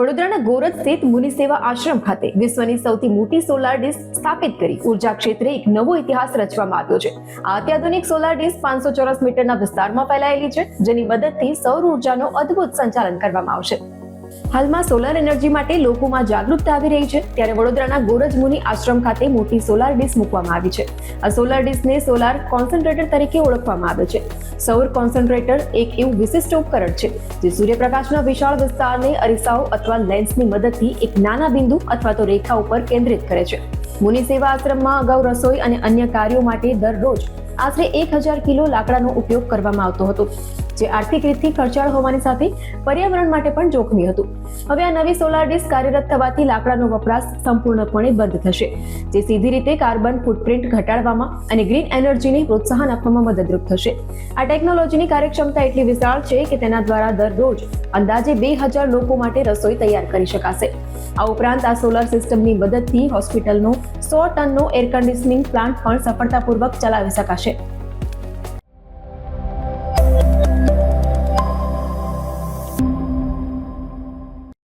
વડોદરાના ગોરજ સ્થિત મુનિ સેવા આશ્રમ ખાતે વિશ્વની સૌથી મોટી સોલાર ડિશ સ્થાપિત કરી ઊર્જા ક્ષેત્રે એક નવો ઇતિહાસ રચવામાં આવ્યો છે. આ અત્યાધુનિક સોલાર ડિશ પાંચસો ચોરસ મીટરના વિસ્તારમાં ફેલાયેલી છે, જેની મદદથી સૌર ઉર્જાનો અદ્ભુત સંચાલન કરવામાં આવશે. હાલમાં સોલાર એનર્જી માટે લોકોમાં જાગૃતતા આવી રહી છે. ત્યારે વડોદરાના ગોરજ મુનિ આશ્રમ ખાતે મોટી સોલાર ડિશ મૂકવામાં આવી છે. આ સોલાર ડિશને સોલાર કોન્સન્ટ્રેટર તરીકે ઓળખવામાં આવે છે. સૌર કોન્સન્ટ્રેટર એક એવું વિશિષ્ટ ઉપકરણ છે, જે સૂર્યપ્રકાશના વિશાળ વિસ્તારને અરીસાઓ અથવા લેન્સની મદદથી એક નાના બિંદુ અથવા તો રેખા ઉપર કેન્દ્રિત કરે છે. મુનિ સેવા આશ્રમમાં અગાઉ રસોઈ અને અન્ય કાર્યો માટે દરરોજ આશરે એક હજાર કિલો લાકડાનો ઉપયોગ કરવામાં આવતો હતો, જે આર્થિક રીતથી ખર્ચાળ હોવાની સાથે પર્યાવરણ માટે પણ જોખમી હતું. હવે આ નવી સોલાર ડિસ્ક કાર્યરત થવાથી લાકડાનો વપરાશ સંપૂર્ણપણે બંધ થશે, જે સીધી રીતે કાર્બન ફૂટપ્રિન્ટ ઘટાડવામાં અને ગ્રીન એનર્જીને પ્રોત્સાહન આપવામાં મદદરૂપ થશે. આ ટેકનોલોજીની કાર્યક્ષમતા એટલી વિશાળ છે કે તેના દ્વારા દરરોજ અંદાજે બે હજાર લોકો માટે રસોઈ તૈયાર કરી શકાશે. આ ઉપરાંત આ સોલાર સિસ્ટમની મદદથી હોસ્પિટલનો સો ટનનો એર કન્ડિશનિંગ પ્લાન્ટ પણ સફળતાપૂર્વક ચલાવી શકાશે. it.